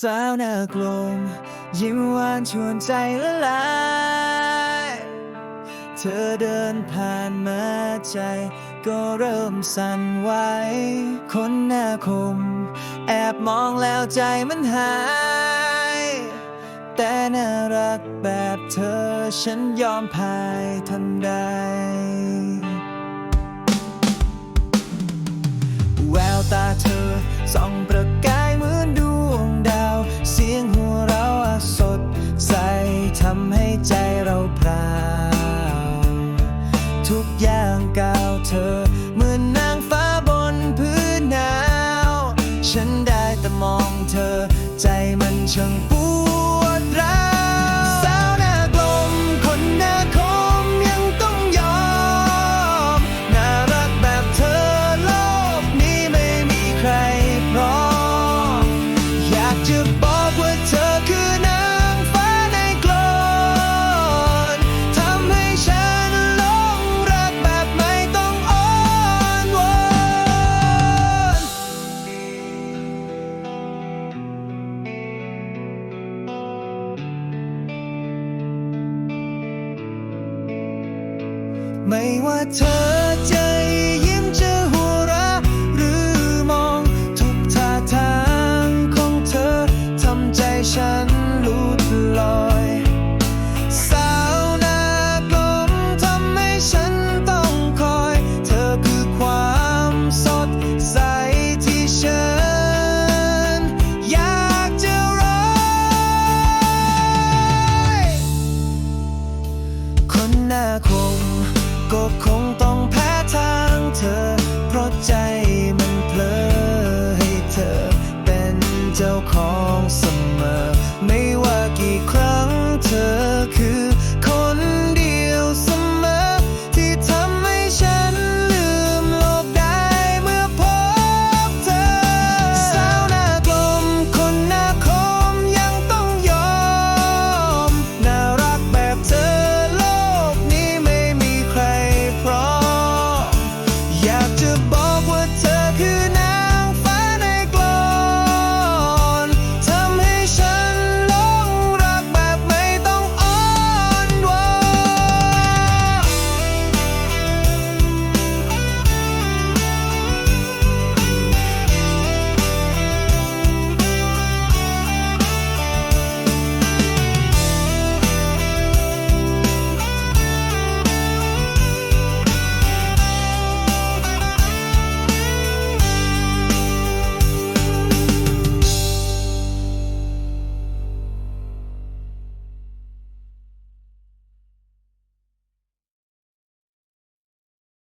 สาวหน้ากลม ยิ้มหวานชวนใจละลายเธอเดินผ่านมาใจ ก็เริ่มสั่นไหวคนหน้าคม แอบมองแล้วใจมันหาย แต่น่ารักแบบเธอฉันยอมพายทันใด จะบอกว่าเธอคือนางฟ้าในกลอนทำให้ฉันหลงรักแบบไม่ต้องอ้อนวอนไม่ว่าเธอจะ เธอเป็นเจ้าของ